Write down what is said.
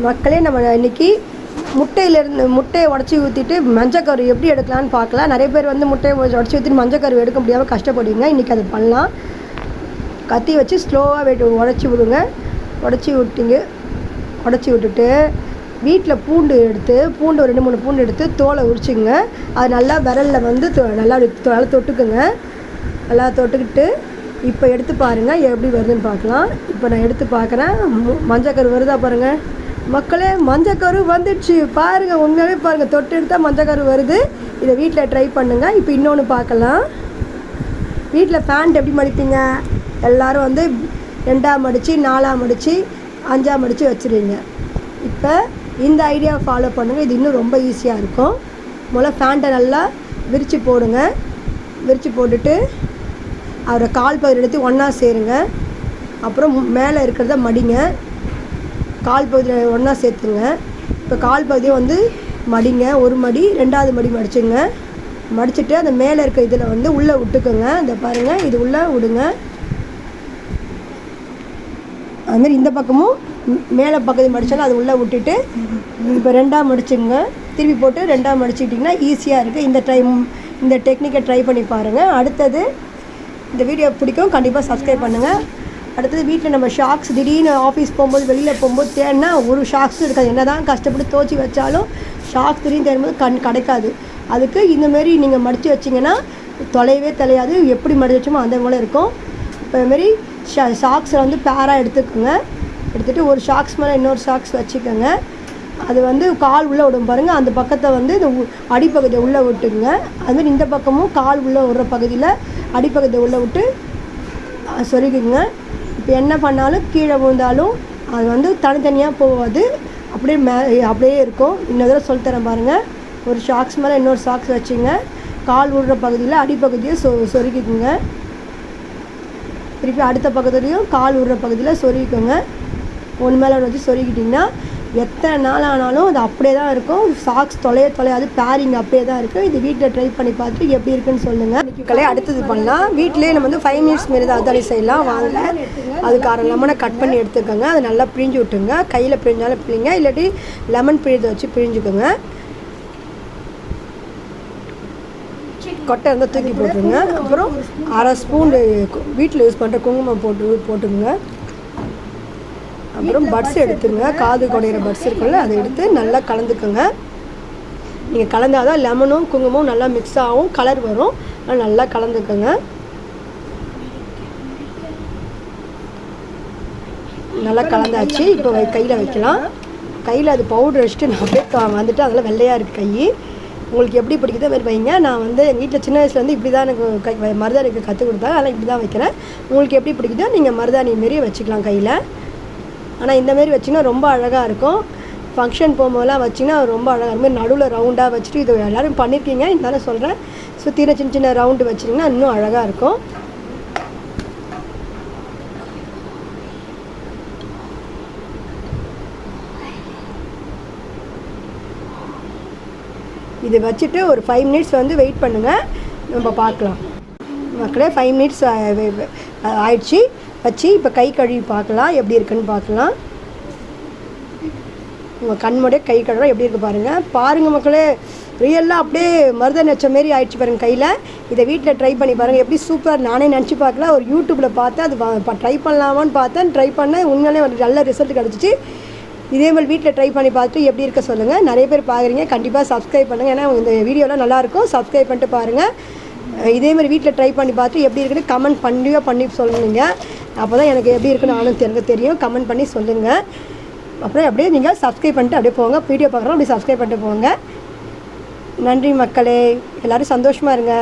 மக்களே நம்ம இன்னைக்கு முட்டையிலேருந்து முட்டையை உடச்சி ஊற்றிட்டு மஞ்சக்கரு எப்படி எடுக்கலாம்னு பார்க்கலாம். நிறைய பேர் வந்து முட்டையை உடச்சி ஊற்றிட்டு மஞ்சக்கரு எடுக்க முடியாமல் கஷ்டப்படுவீங்க. இன்றைக்கி அது பண்ணலாம். கத்தி வச்சு ஸ்லோவாக வெட்டு உடச்சி விடுங்க. உடச்சி விட்டிங்க. உடச்சி விட்டுட்டு வீட்டில் பூண்டு எடுத்து பூண்டு ஒரு ரெண்டு மூணு பூண்டு எடுத்து தோலை உரிச்சிங்க. அது நல்லா விரலில் வந்து தொ- நல்லா நல்லா தொட்டுக்குங்க. நல்லா தொட்டுக்கிட்டு இப்போ எடுத்து பாருங்கள் எப்படி வருதுன்னு பார்க்கலாம். இப்போ நான் எடுத்து பார்க்குறேன். மஞ்சக்கரு வருதா பாருங்கள் மக்களே மஞ்சக்கரு வந்துடுச்சு. பாருங்கள் உண்மையாகவே பாருங்கள் தொட்டு எடுத்தால் மஞ்சக்கரு வருது. இதை வீட்டில் ட்ரை பண்ணுங்கள் இப்போ இன்னொன்று பார்க்கலாம். வீட்டில் ஃபேண்ட் எப்படி மடிப்பீங்க? எல்லாரும் வந்து ரெண்டாம் மடித்து நாலாம் மடித்து அஞ்சாம் மடித்து வச்சுருவீங்க. இப்போ இந்த ஐடியாவை ஃபாலோ பண்ணுங்கள் இது இன்னும் ரொம்ப ஈஸியாக இருக்கும். முதல்ல ஃபேண்டை நல்லா விரித்து போடுங்க. விரித்து போட்டுட்டு அவரை கால் பகுதி எடுத்து ஒன்றா சேருங்க. அப்புறம் மேலே இருக்கிறத மடிங்க. கால் பகுதியில் ஒன்றா சேர்த்துங்க. இப்போ கால் பகுதியை வந்து மடிங்க. ஒரு மடி ரெண்டாவது மடி மடிச்சுங்க. மடிச்சுட்டு அந்த மேலே இருக்க இதில் வந்து உள்ளே விட்டுக்குங்க. இந்த பாருங்கள் இது உள்ளே விடுங்க. அதுமாரி இந்த பக்கமும் மேலே பக்கத்து மடித்தாலும் அது உள்ளே விட்டுட்டு இப்போ ரெண்டாக மடிச்சுங்க. திருப்பி போட்டு ரெண்டாக மடிச்சுக்கிட்டிங்கன்னா ஈஸியாக இருக்குது இந்த டைம் இந்த டெக்னிக்கை ட்ரை பண்ணி பாருங்கள் அடுத்தது இந்த வீடியோ பிடிக்கும் கண்டிப்பாக சப்ஸ்கிரைப் பண்ணுங்கள் அடுத்தது வீட்டில் நம்ம ஷாக்ஸ் திடீர்னு ஆஃபீஸ் போகும்போது வெளியில் போகும்போது தேடினா ஒரு ஷாக்ஸும் இருக்காது. என்ன தான் கஷ்டப்பட்டு தோச்சி வச்சாலும் ஷாக்ஸ் திடீர்னு தேடும்போது கண் கிடைக்காது. அதுக்கு இந்தமாரி நீங்கள் மடித்து வச்சிங்கன்னா தொலைவே தொலையாது. எப்படி மடிச்சு வச்சோமோ அந்த போல் இருக்கும். இப்போ இதுமாரி ஷா ஷாக்ஸை வந்து பேராக எடுத்துக்கோங்க. எடுத்துகிட்டு ஒரு ஷாக்ஸ் மேலே இன்னொரு ஷாக்ஸ் வச்சுக்கோங்க. அது வந்து கால் உள்ளே விடும் பாருங்கள் அந்த பக்கத்தை வந்து இந்த உ- அடிப்பகுதியை உள்ளே விட்டுங்க அதுமாதிரி இந்த பக்கமும் கால் உள்ளே விடுற பகுதியில் அடிப்பகுதியை உள்ளே விட்டு சொருகுங்க இப்போ என்ன பண்ணாலும் கீழே விழுந்தாலும் அது வந்து தனித்தனியாக போகாது. அப்படியே மே அப்படியே இருக்கும். இன்னொரு தடவை சொல்லித்தரேன் பாருங்கள் ஒரு ஷாக்ஸ் மேலே இன்னொரு ஷாக்ஸ் வச்சுங்க. கால் விடுற பகுதியில் அடிப்பகுதியை சொ சொருக்கிக்குங்க திருப்பி அடுத்த பக்கத்துலேயும் கால் விடுற பகுதியில் சொருகிக்கோங்க. ஒன்று மேலே ஒன்று வச்சு சொருகிட்டிங்கன்னா எத்தனை நாள் ஆனாலும் அது அப்படியே தான் இருக்கும். சாக்ஸ் தொலைய தொலையாது பேரிங் அப்படியே தான் இருக்கும் இது வீட்டில் ட்ரை பண்ணி பார்த்துட்டு எப்படி இருக்குன்னு சொல்லுங்கள் கலையை அடுத்தது பண்ணலாம். வீட்டிலே நம்ம வந்து ஃபைவ் மினிட்ஸ் மாரி தான் அதாடி செய்யலாம். வாங்க. அதுக்கு அரை லெமனை கட் பண்ணி எடுத்துக்கோங்க. அதை நல்லா பிழிஞ்சு விட்டுங்க கையில் பிழிஞ்சாலும் பிழிங்க. இல்லாட்டி லெமன் பிழிதை வச்சு பிழிஞ்சுக்கோங்க. கொட்டை இருந்தால் தூக்கி போட்டுருங்க. அப்புறம் அரை ஸ்பூன் வீட்டில் யூஸ் பண்ணுற குங்குமம் போட்டு போட்டுக்கோங்க. அப்புறம் பட்ஸ் எடுத்துருங்க. காது குடையிற பட்ஸ் இருக்குல்ல அதை எடுத்து நல்லா கலந்துக்கோங்க. நீங்கள் கலந்தாதான் லெமனும் குங்குமம் நல்லா மிக்ஸ் ஆகும் கலர் வரும். நல்லா கலந்துக்கோங்க. நல்லா கலந்தாச்சு. இப்போ கையில் வைக்கலாம். கையில் அது பவுடர் வச்சுட்டு நான் அப்படியே வந்துட்டு அதெல்லாம் வெள்ளையாக இருக்குது கை. உங்களுக்கு எப்படி பிடிக்குதோ மாதிரி வைங்க. நான் வந்து எங்கள் வீட்டில் சின்ன வயசுலேருந்து இப்படி தான் எனக்கு கை மருதாணிக்கு கற்றுக் கொடுத்தாங்க. அதெல்லாம் இப்படி தான் வைக்கிறேன். உங்களுக்கு எப்படி பிடிக்குதோ நீங்கள் மருதாணி மாரி வச்சுக்கலாம் கையில். ஆனால் இந்த மாதிரி வச்சிங்கன்னா ரொம்ப அழகாக இருக்கும். ஃபங்க்ஷன் போகும்போதெல்லாம் வச்சிங்கன்னா ரொம்ப அழகாக இருக்கும். நடுவில் ரவுண்டாக வச்சுட்டு இது எல்லோரும் பண்ணியிருக்கீங்க இருந்தாலும் சொல்கிறேன் சுற்றின சின்ன சின்ன ரவுண்டு வச்சிங்கன்னா இன்னும் அழகாக இருக்கும். இது வச்சுட்டு ஒரு ஃபைவ் மினிட்ஸ் வந்து வெயிட் பண்ணுங்கள் நம்ம பார்க்கலாம். மக்களே ஃபைவ் மினிட்ஸ் ஆயிடுச்சு. வச்சு இப்போ கை கழுவி பார்க்கலாம். எப்படி இருக்குன்னு பார்க்கலாம். உங்கள் கண்முடைய கை கழுவுற எப்படி இருக்கு பாருங்கள் பாருங்கள் மக்களே ரியலாக அப்படியே மருத நச்ச மாரி ஆயிடுச்சு பாருங்கள் கையில். இதை வீட்டில் ட்ரை பண்ணி பாருங்கள் எப்படி சூப்பர் நானே நினச்சி பார்க்கல. ஒரு யூடியூப்பில் பார்த்தேன். அது ட்ரை பண்ணலாமான்னு பார்த்தேன். ட்ரை பண்ணேன். உண்மையிலே ஒரு நல்ல ரிசல்ட் கிடச்சிச்சு. இதே மாதிரி வீட்டில் ட்ரை பண்ணி பார்த்துட்டு எப்படி இருக்க சொல்லுங்கள் நிறைய பேர் பார்க்குறீங்க கண்டிப்பாக சப்ஸ்கிரைப் பண்ணுங்கள் ஏன்னா இந்த வீடியோலாம் நல்லாயிருக்கும் சப்ஸ்கிரைப் பண்ணிட்டு பாருங்கள் இதே மாதிரி வீட்டில் ட்ரை பண்ணி பார்த்து எப்படி இருக்குன்னு கமெண்ட் பண்ணியோ பண்ணி சொல்லுங்க அப்போ தான் எனக்கு எப்படி இருக்குன்னு நானும் எனக்கு தெரியும். கமெண்ட் பண்ணி சொல்லுங்கள் அப்புறம் அப்படியே நீங்கள் சப்ஸ்கிரைப் பண்ணிட்டு அப்படியே போங்க. வீடியோ பார்க்குறோம் அப்படியே சப்ஸ்கிரைப் பண்ணிட்டு போங்க. நன்றி மக்களே. எல்லோரும் சந்தோஷமாக இருங்க.